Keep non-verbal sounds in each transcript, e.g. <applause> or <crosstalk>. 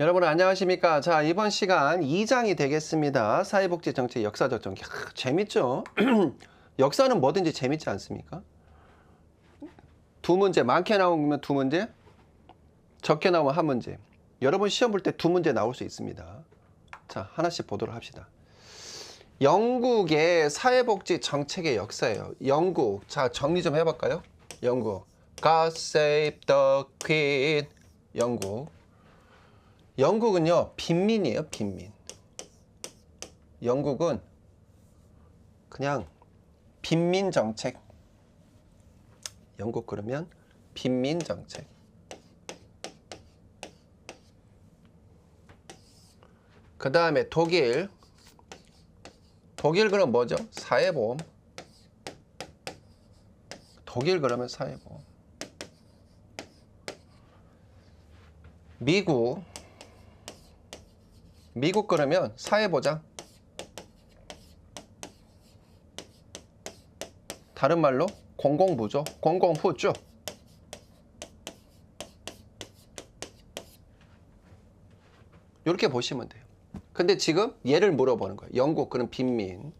여러분 안녕하십니까? 자 이번 시간 2장이 되겠습니다. 사회복지 정책 역사적 전개. 하, 재밌죠? <clears throat> 역사는 뭐든지 재밌지 않습니까? 두 문제 많게 나오면 두 문제, 적게 나오면 한 문제. 여러분 시험 볼 때 두 문제 나올 수 있습니다. 자 하나씩 보도록 합시다. 영국의 사회복지 정책의 역사예요. 영국. 자 정리 좀 해볼까요? 영국. God save the Queen. 영국. 영국은요 빈민이에요 빈민. 영국은 그냥 빈민 정책. 영국 그러면 빈민 정책. 그 다음에 독일. 독일 그럼 뭐죠? 사회보험. 독일 그러면 사회보험. 미국 미국 그러면 사회보장. 다른 말로 공공부죠. 공공후죠. 이렇게 보시면 돼요. 근데 지금 얘를 물어보는 거예요. 영국 그럼 빈민.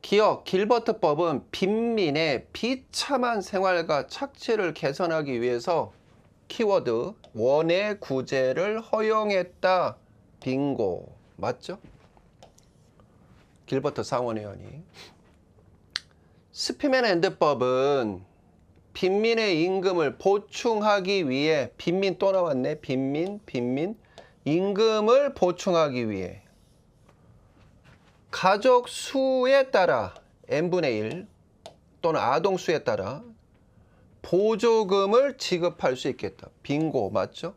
기억 길버트법은 빈민의 비참한 생활과 착취를 개선하기 위해서 키워드 원의 구제를 허용했다. 빙고. 맞죠? 길버트 상원의원이. 스피맨 앤드법은 빈민의 임금을 보충하기 위해 빈민 또 나왔네. 빈민, 빈민. 임금을 보충하기 위해 가족 수에 따라 n분의 1 또는 아동 수에 따라 보조금을 지급할 수 있겠다. 빙고 맞죠?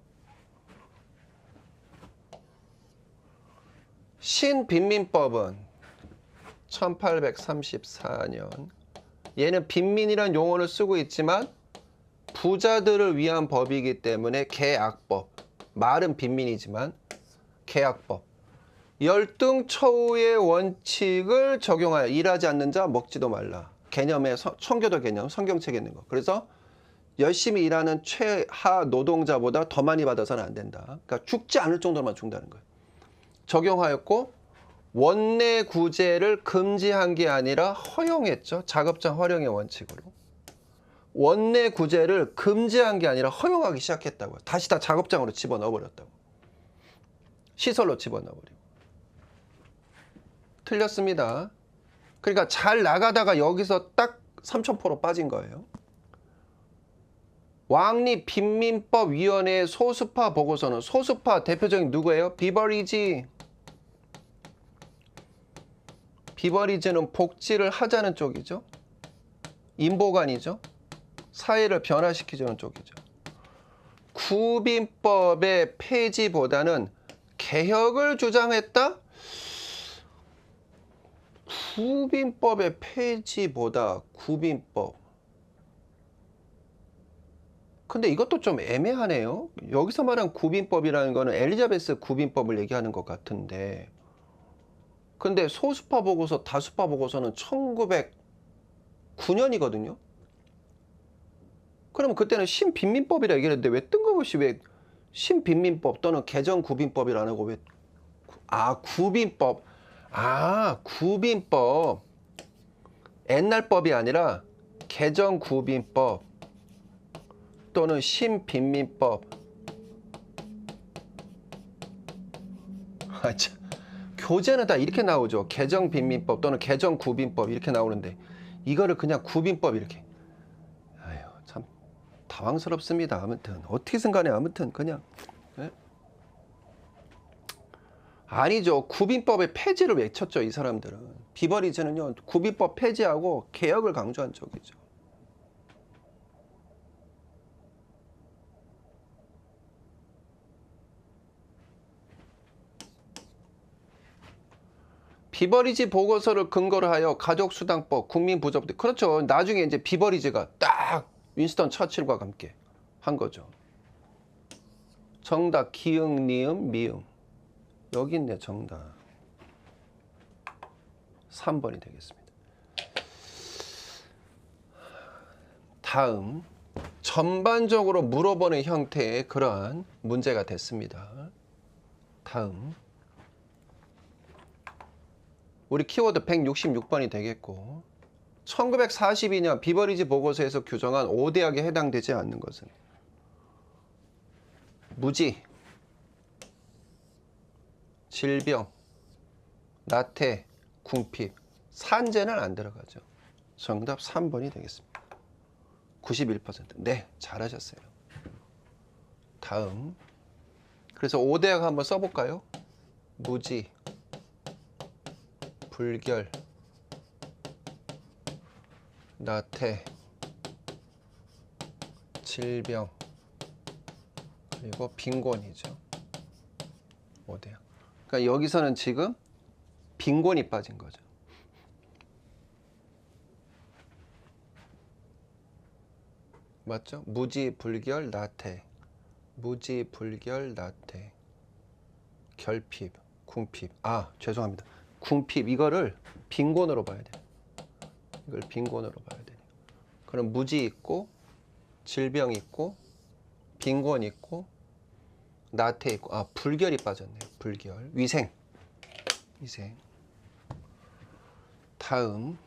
신빈민법은 1834년 얘는 빈민이란 용어를 쓰고 있지만 부자들을 위한 법이기 때문에 계약법 말은 빈민이지만 계약법 열등처우의 원칙을 적용하여 일하지 않는 자 먹지도 말라 개념의 서- 청교도 개념 성경책에 있는 거 그래서 열심히 일하는 최하 노동자보다 더 많이 받아서는 안 된다. 그러니까 죽지 않을 정도로만 준다는 거예요. 적용하였고 원내 구제를 금지한 게 아니라 허용했죠. 작업장 활용의 원칙으로. 원내 구제를 금지한 게 아니라 허용하기 시작했다고요. 다시 다 작업장으로 집어넣어 버렸다고. 시설로 집어넣어 버리고. 틀렸습니다. 그러니까 잘 나가다가 여기서 딱 삼천포로 빠진 거예요. 왕립 빈민법위원회의 소수파 보고서는 소수파 대표적인 누구예요? 비버리지. 비버리지는 복지를 하자는 쪽이죠. 인보관이죠. 사회를 변화시키자는 쪽이죠. 구빈법의 폐지보다는 개혁을 주장했다? 구빈법의 폐지보다 구빈법 근데 이것도 좀 애매하네요. 여기서 말한 구빈법이라는 거는 엘리자베스 구빈법을 얘기하는 것 같은데. 근데 소수파 보고서, 다수파 보고서는 1909년이거든요. 그럼 그때는 신빈민법이라 얘기했는데 왜 뜬금없이 왜 신빈민법 또는 개정구빈법이라 안 하고 왜, 아, 구빈법. 아, 구빈법. 옛날 법이 아니라 개정구빈법. 또는 신빈민법. 아, 참. 교재는 다 이렇게 나오죠. 개정빈민법 또는 개정구빈법 이렇게 나오는데 이거를 그냥 구빈법 이렇게. 아유 참 당황스럽습니다. 아무튼 어떻게든 간에 아무튼 그냥 예? 아니죠. 구빈법의 폐지를 외쳤죠. 이 사람들은. 비버리즈는요. 구빈법 폐지하고 개혁을 강조한 쪽이죠. 비버리지 보고서를 근거로 하여 가족수당법, 국민부조법 그렇죠. 나중에 이제 비버리지가 딱 윈스턴 처칠과 함께 한 거죠. 정답 기응, 니은, 미응 여기 있네 정답 3번이 되겠습니다. 다음 전반적으로 물어보는 형태의 그러한 문제가 됐습니다. 다음. 우리 키워드 166번이 되겠고 1942년 비버리지 보고서에서 규정한 5대학에 해당되지 않는 것은 무지, 질병, 나태, 궁핍, 산재는 안 들어가죠. 정답 3번이 되겠습니다. 91%. 네, 잘하셨어요. 다음. 그래서 5대학 한번 써볼까요? 무지, 불결, 나태, 질병, 그리고 빈곤이죠. 5대학. 그러니까 여기서는 지금 빈곤이 빠진 거죠. 맞죠? 무지, 불결, 나태. 무지, 불결, 나태. 결핍, 궁핍. 아, 죄송합니다. 궁핍 이거를 빈곤으로 봐야 돼요. 이걸 빈곤으로 봐야 돼요. 그럼 무지 있고 질병 있고 빈곤 있고 나태 있고 아 불결이 빠졌네요. 불결. 위생. 위생. 다음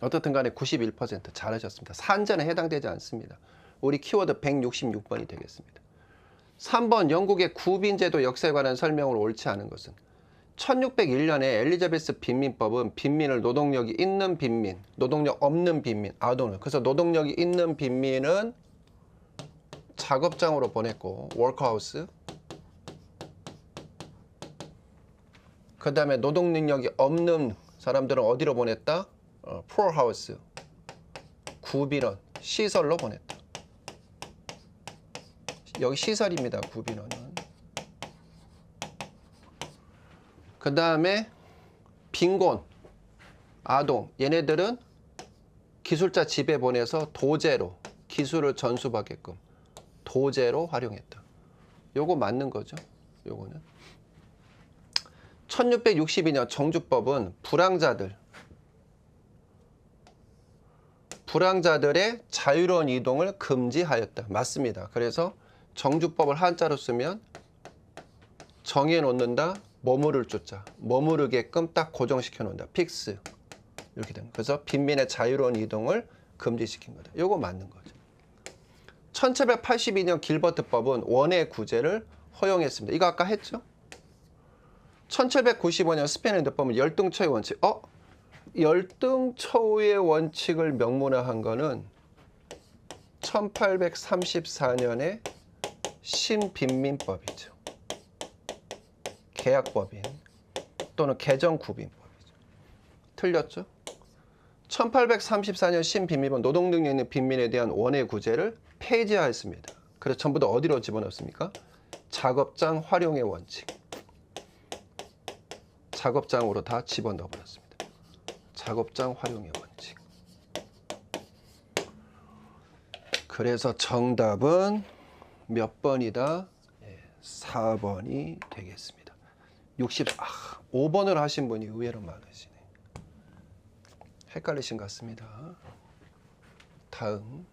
어떻든 간에 91% 잘하셨습니다. 산전에 해당되지 않습니다. 우리 키워드 166번이 되겠습니다. 3번 영국의 구빈제도 역사에 관한 설명으로 옳지 않은 것은 1601년에 엘리자베스 빈민법은 빈민을 노동력이 있는 빈민, 노동력 없는 빈민, 아동을 그래서 노동력이 있는 빈민은 작업장으로 보냈고 워크하우스 그 다음에 노동 능력이 없는 사람들은 어디로 보냈다? 어, 포어하우스 구빈원 시설로 보냈다. 여기 시설입니다. 구빈원은. 그 다음에 빈곤, 아동 얘네들은 기술자 집에 보내서 도제로 기술을 전수받게끔 도제로 활용했다. 요거 맞는 거죠. 요거는. 1662년 정주법은 불황자들 불황자들의 자유로운 이동을 금지하였다. 맞습니다. 그래서 정주법을 한자로 쓰면 정해 놓는다. 머무를 조자. 머무르게끔 딱 고정시켜 놓는다. 픽스. 이렇게 됩니다. 그래서 빈민의 자유로운 이동을 금지시킨 거다. 요거 맞는 거죠. 1782년 길버트법은 원의 구제를 허용했습니다. 이거 아까 했죠? 1795년 스페인 핸드법은 열등처의 원칙. 어? 열등처우의 원칙을 명문화한 거는 1834년에 신빈민법이죠. 계약법인 또는 개정구빈법이죠. 틀렸죠? 1834년 신빈민법 노동능력 있는 빈민에 대한 원의 구제를 폐지하였습니다. 그래서 전부 다 어디로 집어넣습니까? 작업장 활용의 원칙. 작업장으로 다 집어넣어 버렸습니다. 작업장 활용의 원칙. 그래서 정답은 몇 번이다? 네, 4번이 되겠습니다. 60, 아, 5번을 하신 분이 의외로 많으시네. 헷갈리신 것 같습니다. 다음.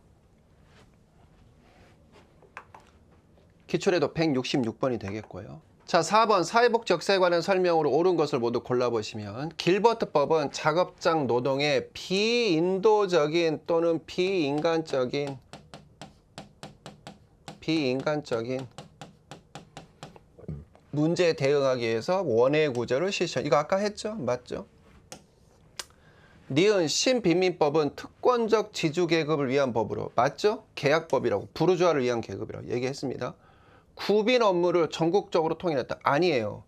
기출에도 166번이 되겠고요. 자, 4번 사회복지역사에 관한 설명으로 옳은 것을 모두 골라보시면 길버트법은 작업장 노동의 비인도적인 또는 비인간적인 비인간적인 문제에 대응하기 위해서 원의 구조를 실시한 이거 아까 했죠? 맞죠? 니은 신빈민법은 특권적 지주 계급을 위한 법으로 맞죠? 계약법이라고 부르주아를 위한 계급이라고 얘기했습니다. 구빈 업무를 전국적으로 통일했다. 아니에요.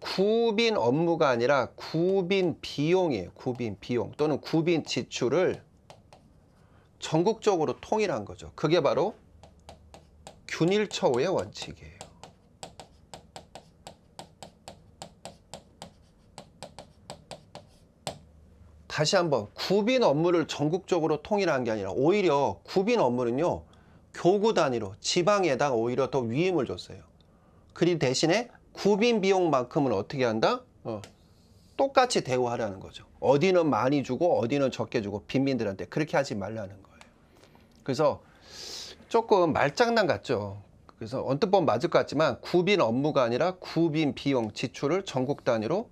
구빈 업무가 아니라 구빈 비용이에요. 구빈 비용 또는 구빈 지출을 전국적으로 통일한 거죠. 그게 바로 균일처우의 원칙이에요. 다시 한번 구빈 업무를 전국적으로 통일한 게 아니라 오히려 구빈 업무는요 교구 단위로 지방에다가 오히려 더 위임을 줬어요. 그리 대신에 구빈 비용만큼은 어떻게 한다? 어, 똑같이 대우하라는 거죠. 어디는 많이 주고 어디는 적게 주고 빈민들한테 그렇게 하지 말라는 거예요. 그래서 조금 말장난 같죠. 그래서 언뜻 보면 맞을 것 같지만 구빈 업무가 아니라 구빈 비용 지출을 전국 단위로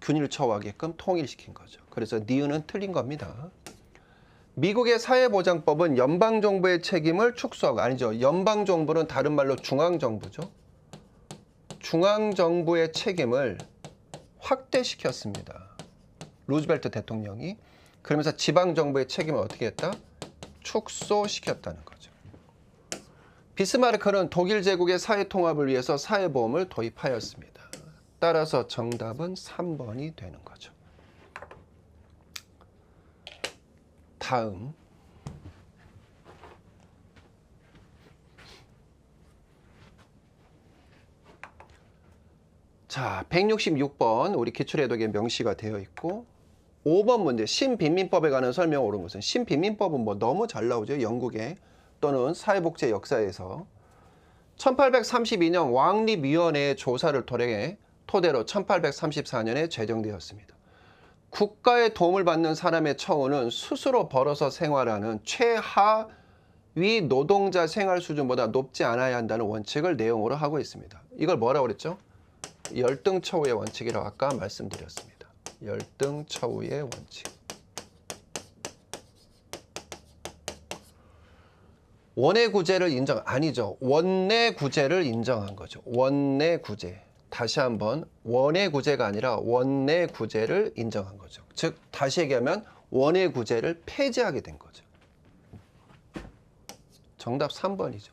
균일처하게끔 통일시킨 거죠. 그래서 니은은 틀린 겁니다. 미국의 사회보장법은 연방정부의 책임을 축소하고 아니죠. 연방정부는 다른 말로 중앙정부죠. 중앙정부의 책임을 확대시켰습니다. 루즈벨트 대통령이 그러면서 지방정부의 책임을 어떻게 했다? 축소시켰다는 거죠. 비스마르크는 독일 제국의 사회 통합을 위해서 사회보험을 도입하였습니다. 따라서 정답은 3번이 되는 거죠. 다음 자, 166번 우리 기출해독에 명시가 되어 있고 5번 문제 신빈민법에 관한 설명 옳은 것은 신빈민법은 뭐 너무 잘 나오죠. 영국에 또는 사회복지 역사에서 1832년 왕립위원회의 조사를 토대, 토대로 1834년에 제정되었습니다. 국가의 도움을 받는 사람의 처우는 스스로 벌어서 생활하는 최하위 노동자 생활 수준보다 높지 않아야 한다는 원칙을 내용으로 하고 있습니다. 이걸 뭐라고 그랬죠? 열등 처우의 원칙이라고 아까 말씀드렸습니다. 열등 처우의 원칙. 원내 구제를 인정 아니죠. 원내 구제를 인정한 거죠. 원내 구제. 다시 한번 원내 구제가 아니라 원내 구제를 인정한 거죠. 즉 다시 얘기하면 원내 구제를 폐지하게 된 거죠. 정답 3번이죠.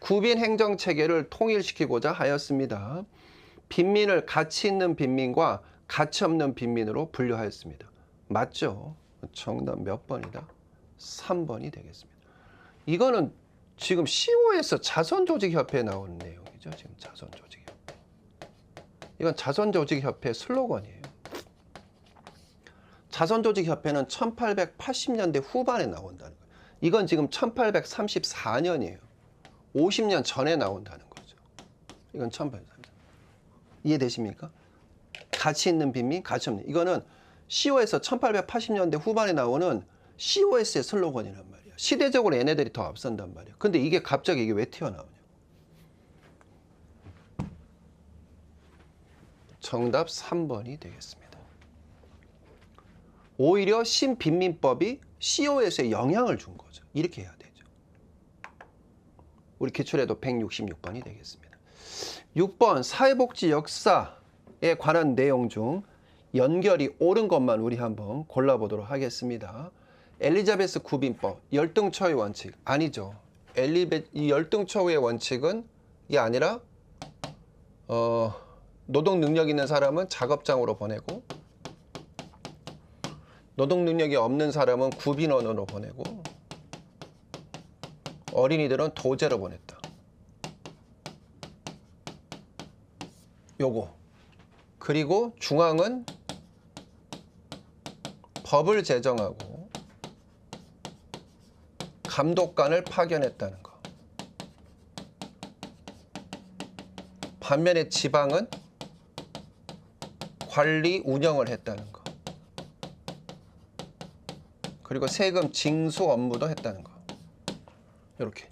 구빈 행정 체계를 통일시키고자 하였습니다. 빈민을 가치 있는 빈민과 가치 없는 빈민으로 분류하였습니다. 맞죠? 정답 몇 번이다? 3번이 되겠습니다. 이거는 지금 CO에서 자선조직협회에 나오는 내용이죠. 지금 자선조직협회. 이건 자선조직협회 슬로건이에요. 자선조직협회는 1880년대 후반에 나온다는 거예요. 이건 지금 1834년이에요. 50년 전에 나온다는 거죠. 이건 1834년. 이해되십니까? 가치 있는 빈민, 가치 없는. 이거는 CO에서 1880년대 후반에 나오는 COS의 슬로건이란 말이야. 시대적으로 얘네들이 더 앞선단 말이야. 근데 이게 갑자기 이게 왜 튀어나오냐? 정답 3번이 되겠습니다. 오히려 신빈민법이 COS에 영향을 준 거죠. 이렇게 해야 되죠. 우리 기출에도 166번이 되겠습니다. 6번 사회복지 역사에 관한 내용 중 연결이 옳은 것만 우리 한번 골라보도록 하겠습니다. 엘리자베스 구빈법 열등처의 원칙 아니죠. 엘리베 이 열등처의 원칙은 이게 아니라 어, 노동 능력 있는 사람은 작업장으로 보내고 노동 능력이 없는 사람은 구빈원으로 보내고 어린이들은 도제로 보냈다. 요거. 그리고 중앙은 법을 제정하고 감독관을 파견했다는 거. 반면에 지방은 관리 운영을 했다는 거. 그리고 세금 징수 업무도 했다는 거. 이렇게.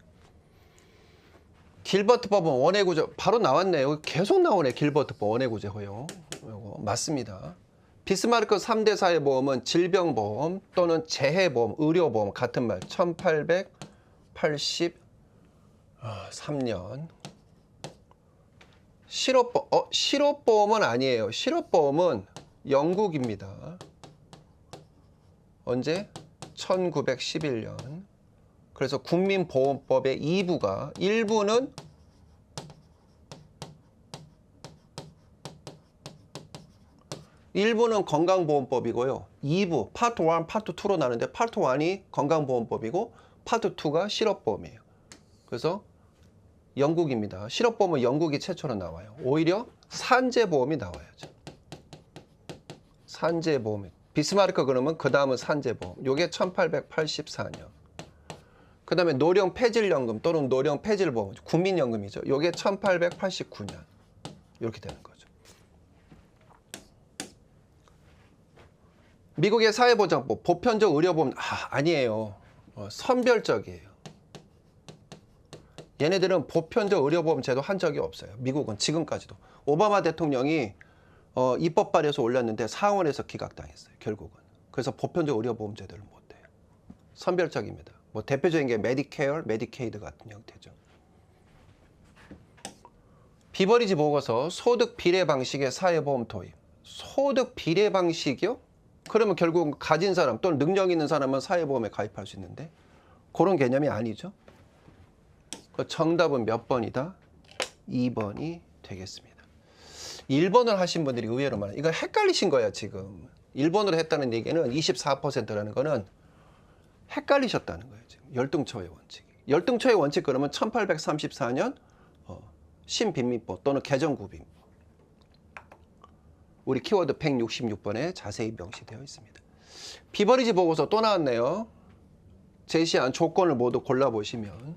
길버트법은 원해구제 바로 나왔네요. 계속 나오네. 길버트법 원해구제 허용. 이거 맞습니다. 비스마르크 3대 사회 보험은 질병보험 또는 재해보험, 의료보험 같은 말 1883년 실업보험, 어, 실업보험은 아니에요. 실업보험은 영국입니다. 언제? 1911년. 그래서 국민보험법의 2부가 1부는 일부는 건강보험법이고요. 2부, 파트 1, 파트 2로 나는데 파트 1이 건강보험법이고 파트 2가 실업보험이에요. 그래서 영국입니다. 실업보험은 영국이 최초로 나와요. 오히려 산재보험이 나와야죠. 산재보험. 비스마르크 그러면 그 다음은 산재보험. 요게 1884년. 그 다음에 노령 폐질연금 또는 노령 폐질보험. 국민연금이죠. 요게 1889년. 이렇게 되는 거죠. 미국의 사회보장법, 보편적 의료보험 아, 아니에요. 어, 선별적이에요. 얘네들은 보편적 의료보험 제도 한 적이 없어요. 미국은 지금까지도. 오바마 대통령이 어, 입법 발의해서 올렸는데 상원에서 기각당했어요. 결국은. 그래서 보편적 의료보험 제도를 못 해요. 선별적입니다. 뭐 대표적인 게 메디케어, 메디케이드 같은 형태죠. 비버리지 보고서 소득 비례 방식의 사회보험 도입. 소득 비례 방식이요? 그러면 결국 가진 사람 또는 능력 있는 사람은 사회보험에 가입할 수 있는데 그런 개념이 아니죠. 그 정답은 몇 번이다? 2번이 되겠습니다. 1번을 하신 분들이 의외로 많아요. 이거 헷갈리신 거야, 지금. 1번으로 했다는 얘기는 24%라는 거는 헷갈리셨다는 거예요, 지금. 열등초의 원칙. 열등초의 원칙 그러면 1834년 어, 신빈민법 또는 개정구빈법. 우리 키워드 166번에 자세히 명시되어 있습니다. 비버리지 보고서 또 나왔네요. 제시한 조건을 모두 골라보시면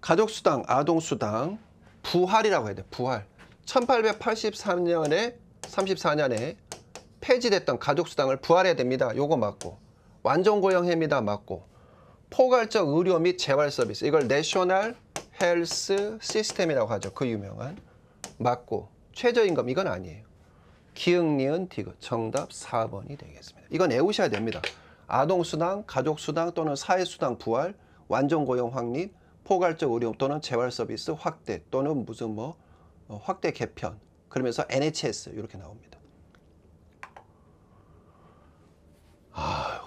가족수당, 아동수당, 부활이라고 해야 돼. 부활. 1883년에 34년에 폐지됐던 가족수당을 부활해야 됩니다. 요거 맞고 완전고용해입니다. 맞고 포괄적 의료 및 재활 서비스 이걸 내셔널 헬스 시스템이라고 하죠. 그 유명한 맞고 최저임금 이건 아니에요. 기흥, 니은, 디귿 정답 4번이 되겠습니다. 이건 외우셔야 됩니다. 아동수당, 가족수당 또는 사회수당 부활, 완전고용 확립, 포괄적 의료 또는 재활 서비스 확대 또는 무슨 뭐 어, 확대 개편 그러면서 NHS 이렇게 나옵니다. 아유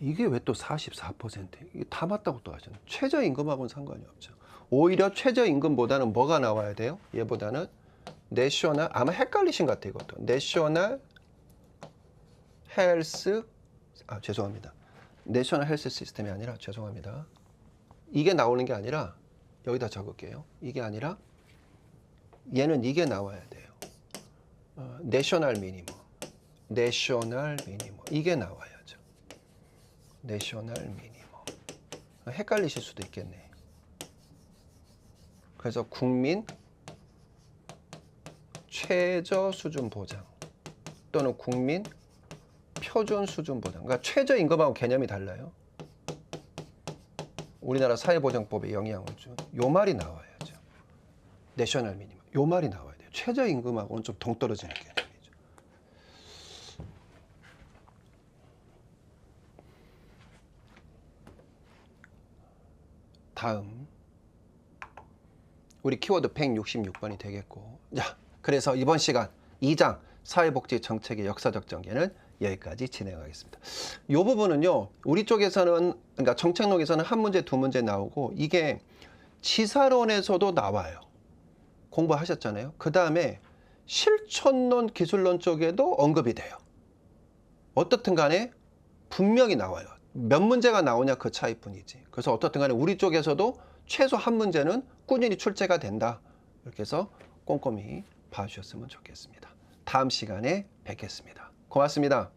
이게 왜 또 44% 이게 다 맞다고 또 하잖아요. 최저임금하고는 상관이 없죠. 오히려 최저임금보다는 뭐가 나와야 돼요? 얘보다는 내셔널 아마 헷갈리신 것 같아요. 이것도 내셔널 헬스 아 죄송합니다. 내셔널 헬스 시스템이 아니라 죄송합니다. 이게 나오는 게 아니라 여기다 적을게요. 이게 아니라 얘는 이게 나와야 돼요. 어, 내셔널 미니멈, 내셔널 미니멈 이게 나와야죠. 내셔널 미니멈 헷갈리실 수도 있겠네. 그래서 국민 최저 수준 보장 또는 국민 표준 수준 보장. 그러니까 최저 임금하고 개념이 달라요. 우리나라 사회보장법에 영향을 준 요 말이 나와야죠. 내셔널 미니멈. 요 말이 나와야 돼요. 최저 임금하고는 좀 동떨어지는 개념이죠. 다음 우리 키워드 166번이 되겠고 자 그래서 이번 시간 2장 사회복지 정책의 역사적 전개는 여기까지 진행하겠습니다. 이 부분은요 우리 쪽에서는 그러니까 정책록에서는 한 문제 두 문제 나오고 이게 지사론에서도 나와요. 공부하셨잖아요. 그 다음에 실천론 기술론 쪽에도 언급이 돼요. 어떻든 간에 분명히 나와요. 몇 문제가 나오냐 그 차이뿐이지. 그래서 어떻든 간에 우리 쪽에서도 최소 한 문제는 꾸준히 출제가 된다. 이렇게 해서 꼼꼼히 봐주셨으면 좋겠습니다. 다음 시간에 뵙겠습니다. 고맙습니다.